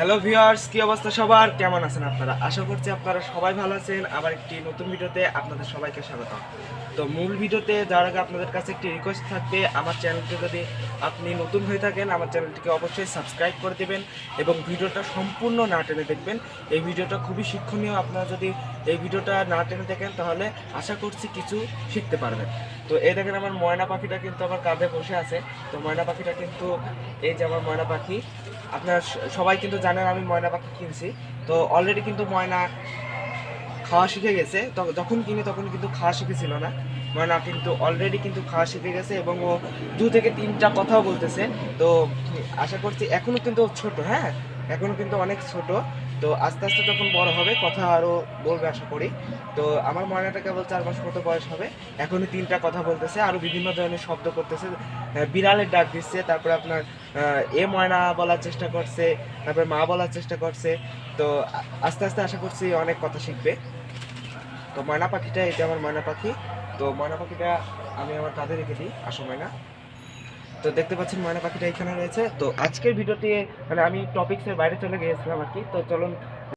Hello viewers কি অবস্থা সবার? কেমন আছেন আপনারা? আশা করছি আপনারা সবাই ভালো আছেন। আবার একটি নতুন ভিডিওতে আপনাদের সবাইকে স্বাগত। তো মূল ভিডিওতে যাওয়ার আগে আপনাদের কাছে একটি রিকোয়েস্ট থাকবে। আমার চ্যানেলটি যদি আপনি নতুন হয়ে থাকেন, আমার চ্যানেলটিকে অবশ্যই সাবস্ক্রাইব করে দেবেন এবং ভিডিওটা সম্পূর্ণ না টেনে দেখবেন। এই ভিডিওটা খুবই শিক্ষণীয়। আপনারা যদি এই ভিডিওটা না টেনে দেখেন, তাহলে আশা করছি কিছু শিখতে পারবেন। তো এই দেখেন আমার ময়না পাখিটা কিন্তু আমার কাঁধে বসে আছে। তো ময়না পাখিটা কিন্তু, এই যে আমার ময়না পাখি, আপনারা সবাই কিন্তু জানেন আমি ময়না পাখি কিনছি। তো অলরেডি কিন্তু ময়না খাওয়া শিখে গেছে। যখন কিনি তখন কিন্তু খাওয়া শিখেছিল না। ময়না কিন্তু অলরেডি কিন্তু খাওয়া শিখে গেছে এবং ও দু থেকে তিনটা কথাও বলতেছে। তো আশা করছি এখনও কিন্তু ছোট হ্যাঁ? এখনও কিন্তু অনেক ছোট। তো আস্তে আস্তে যখন বড় হবে, কথা আরও বলবে আশা করি। তো আমার ময়নাটা কেবল চার মাস মতো বয়স হবে। এখনই তিনটা কথা বলতেছে আরও বিভিন্ন ধরনের শব্দ করতেছে। বিড়ালের ডাক দিচ্ছে, তারপরে আপনার এ ময়না বলার চেষ্টা করছে, তারপরে মা বলার চেষ্টা করছে। তো আস্তে আস্তে আশা করছি অনেক কথা শিখবে। তো ময়না পাখিটা এটা আমার ময়না পাখি, তো ময়না পাখিটা আমি আমার কাঁধে রেখে দিই আসো ময়না তো দেখতে পাচ্ছেন ময়না পাখিটা এখানে রয়েছে। তো আজকের ভিডিওতে মানে আমি টপিক্সের বাইরে চলে গিয়েছিলাম আর কি। তো চলুন